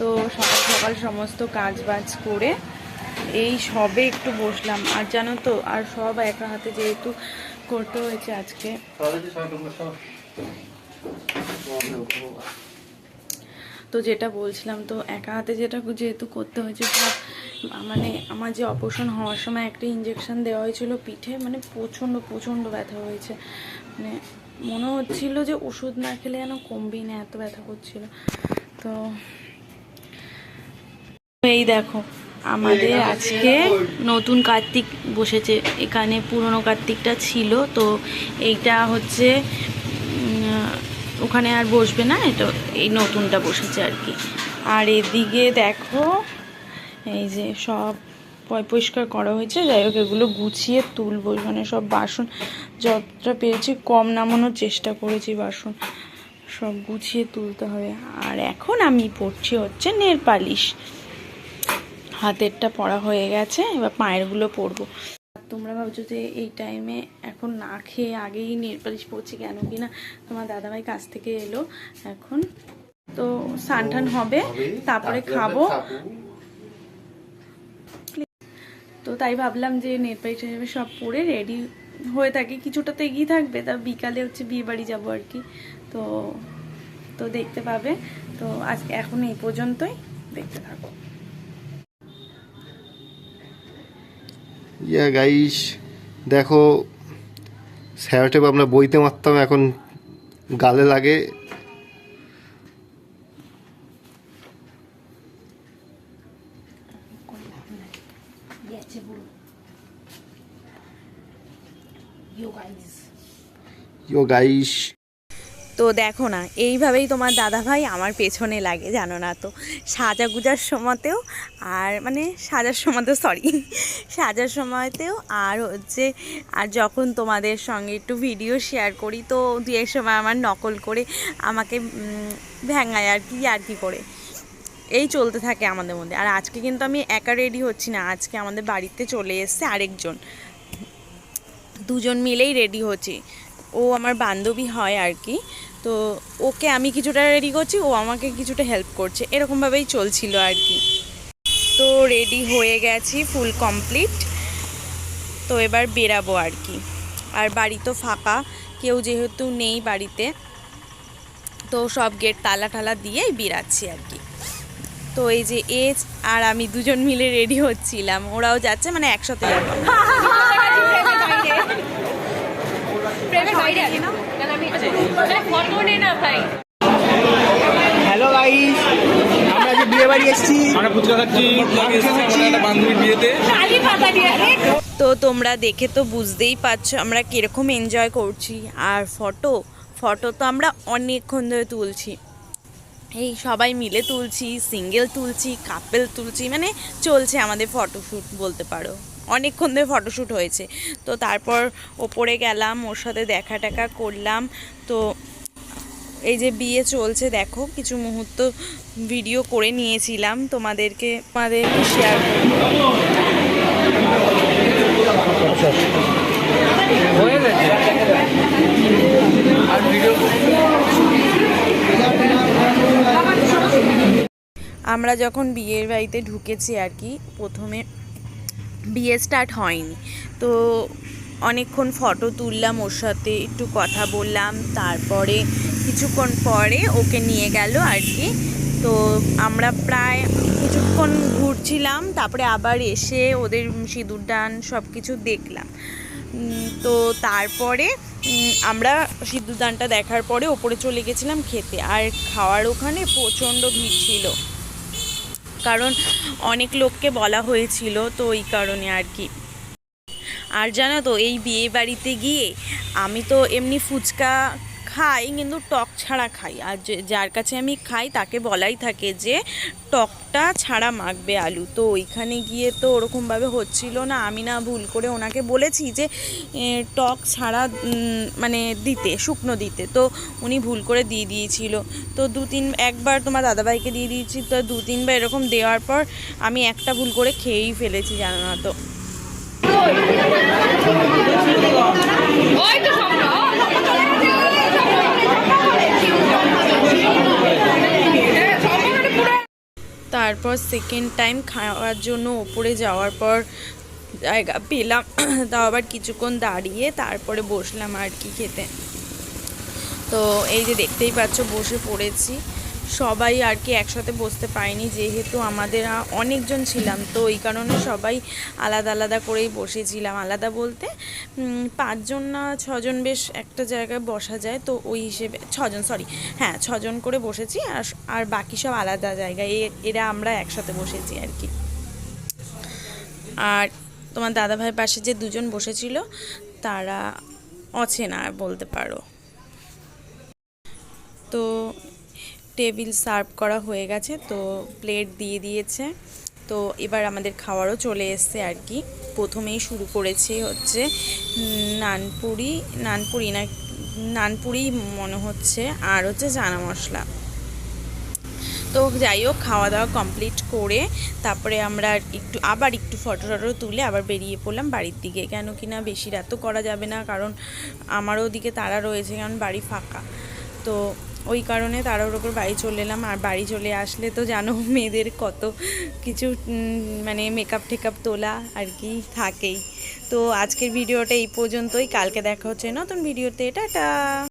তো সকাল সকাল সমস্ত কাজ বাজ করে এই সবে একটু বসলাম। আর জানো তো, আর সব একা হাতে যেহেতু করতে হয়েছে আজকে। তো যেটা বলছিলাম, তো একা হাতে যেটা যেহেতু করতে হয়েছে সব মানে আমার যে অপারেশন হওয়ার সময় একটা ইঞ্জেকশন দেওয়া হয়েছিল পিঠে মানে প্রচণ্ড প্রচণ্ড ব্যথা হয়েছে। মানে মনে হচ্ছিল যে ওষুধ না খেলে যেন কমবেই না, এত ব্যথা করছিল। তো এই দেখো, আমাদের আজকে নতুন কার্তিক বসেছে। এখানে পুরনো কার্তিকটা ছিল, তো এইটা হচ্ছে ওখানে আর বসবে না, এটা এই নতুনটা বসেছে আর কি। আর এদিকে দেখো, এই যে সব পরিষ্কার করা হয়েছে, যাই হোক এগুলো গুছিয়ে তুলবো মানে সব বাসন যতটা পেরেছি, কম নামানোর চেষ্টা করেছি বাসন, সব গুছিয়ে তুলতে হবে। আর এখন আমি পড়ছি হচ্ছে নেল পালিশ। হাতেরটা পড়া হয়ে গেছে এবার পায়েরগুলো পরবো। তোমরা ভাবছ যে এই টাইমে এখন না খেয়ে আগেই নেল পালিশ পরছি কেন? কি না তোমার দাদাভাই কাছ থেকে এলো এখন। তো স্নান টান হবে তারপরে খাব। তো তাই ভাবলাম যে নেল পালিশ হিসেবে সব পরে রেডি হয়ে থাকি। কিছুটা তো এগিয়ে থাকবে তা বিকালে হচ্ছে বিয়ে বাড়ি যাব আর কি। তো তো দেখতে পাবে। তো আজ এখন এই পর্যন্তই দেখতে থাকো। ইয়া গাইস দেখো স্যারটেপ আমরা বইতে মারতাম এখন গালে লাগে। ইয়ো গাইস তো দেখো না, এইভাবেই তোমার দাদা ভাই আমার পেছনে লাগে, জানো না তো। সাজা গুজার সময়তেও আর মানে সাজার সময়তেও সরি সাজার সময়তেও আর হচ্ছে, আর যখন তোমাদের সঙ্গে একটু ভিডিও শেয়ার করি, তো দু এক সময় আমার নকল করে আমাকে ভ্যাঙায় আর কি আর কি করে। এই চলতে থাকে আমাদের মধ্যে। আর আজকে কিন্তু আমি একা রেডি হচ্ছি না, আজকে আমাদের বাড়িতে চলে এসছে আরেকজন। দুজন মিলেই রেডি হচ্ছি। ও আমার বান্ধবী হয় আর কি। তো ওকে আমি কিছুটা রেডি করছি, ও আমাকে কিছুটা হেল্প করছে। এরকমভাবেই চলছিল আর কি। তো রেডি হয়ে গেছি ফুল কমপ্লিট তো এবার বেরাবো আর কি। আর বাড়ি তো ফাঁকা, কেউ যেহেতু নেই বাড়িতে। তো সব গেট তালা টালা দিয়েই বেরাচ্ছি আর কি। তো এই যে এজ আর আমি দুজন মিলে রেডি হচ্ছিলাম। ওরাও যাচ্ছে মানে একসাথে যাব। হ্যালো গাইস আমরা যে বিয়ে বাড়ি এসেছি। আমরা ফুচকা খাচ্ছি একটা বান্ধবীর বিয়েতে। তো তোমরা দেখে তো বুঝতেই পারছ আমরা কীরকম এনজয় করছি। আর ফটো ফটো তো আমরা অনেকক্ষণ ধরে তুলছি। এই সবাই মিলে তুলছি সিঙ্গেল তুলছি কাপেল তুলছি মানে চলছে আমাদের ফটোশ্যুট বলতে পারো। অনেকক্ষণ ধরে ফটোশ্যুট হয়েছে। তো তারপর ওপরে গেলাম, ওর সাথে দেখা টাকা করলাম। তো এই যে বিয়ে চলছে, দেখো কিছু মুহূর্ত ভিডিও করে নিয়েছিলাম তোমাদেরকে তোমাদেরকে শেয়ার আমরা যখন বিয়ের বাড়িতে ঢুকেছি আর কি, প্রথমে বিয়ে স্টার্ট হয়নি। তো অনেকক্ষণ ফটো তুললাম, ওর সাথে একটু কথা বললাম, তারপরে কিছুক্ষণ পরে ওকে নিয়ে গেল আর কি। তো আমরা প্রায় কিছুক্ষণ ঘুরছিলাম, তারপরে আবার এসে ওদের সিঁদুর দান সব কিছু দেখলাম তো তারপরে আমরা সিঁদুরদানটা দেখার পরে ওপরে চলে গেছিলাম খেতে। আর খাওয়ার ওখানে প্রচণ্ড ভিড় ছিল। কারণ অনেক লোককে বলা হয়েছিল তো ওই কারণে আর কি। আর জানো তো, এই বিয়ে বাড়িতে গিয়ে আমি তো এমনি ফুচকা খাই, কিন্তু টক ছাড়া খাই। আর যার কাছে আমি খাই, তাকে বলাই থাকে যে, টকটা ছাড়া মাখবে আলু। তো ওইখানে গিয়ে তো ওরকমভাবে হচ্ছিল না। আমি না ভুল করে ওনাকে বলেছি যে টক ছাড়া মানে দিতে, শুকনো দিতে। তো উনি ভুল করে দিয়ে দিয়েছিল। তো দু তিন, একবার তোমার দাদাভাইকে দিয়ে দিয়েছি। তো দু তিনবার এরকম দেওয়ার পর আমি একটা ভুল করে খেয়েই ফেলেছি, জানো না তো। তারপর সেকেন্ড টাইম খাওয়ার জন্য ওপরে যাওয়ার পর জায়গা পেলাম। তাও আবার কিছুক্ষণ দাঁড়িয়ে তারপরে বসলাম আর কি খেতে। তো এই যে দেখতেই পাচ্ছ বসে পড়েছি। সবাই আর কি একসাথে বসতে পারিনি, যেহেতু আমাদের অনেকজন ছিলাম। তো এই কারণে সবাই আলাদা আলাদা করেই বসেছিলাম। আলাদা বলতে পাঁচজন না ছজন বেশ একটা জায়গায় বসা যায়, তো ওই হিসেবে, ছজন সরি হ্যাঁ ছজন করে বসেছি আর আর বাকি সব আলাদা জায়গায়। এরা আমরা একসাথে বসেছি আর কি। আর তোমার দাদাভাইয়ের পাশে যে দুজন বসেছিল, তারা অচেনা বলতে পারো। তো টেবিল সার্ভ করা হয়ে গেছে, তো প্লেট দিয়ে দিয়েছে। তো এবার আমাদের খাওয়ারও চলে এসছে আর কি। প্রথমেই শুরু করেছি হচ্ছে নানপুরি নানপুরি না, নানপুরি মনে হচ্ছে, আর হচ্ছে জানা মশলা। তো যাই হোক, খাওয়া দাওয়া কমপ্লিট করে তারপরে আমরা একটু, আবার একটু ফটো টটো তুলে আবার বেরিয়ে পড়লাম বাড়ির দিকে। কেন কি না বেশি রাতও করা যাবে না, কারণ আমারও ওদিকে তারা রয়েছে, কারণ বাড়ি ফাঁকা। তো ওই কারণে তারার ওপর বাড়ি চলে এলাম। আর বাড়ি চলে আসলে তো জানো, মেয়েদের কত কিছু মানে মেকআপ টেকআপ তোলা আর কি থাকেই। তো আজকের ভিডিওটা এই পর্যন্তই। কালকে দেখা হচ্ছে নতুন ভিডিওতে। টাটা!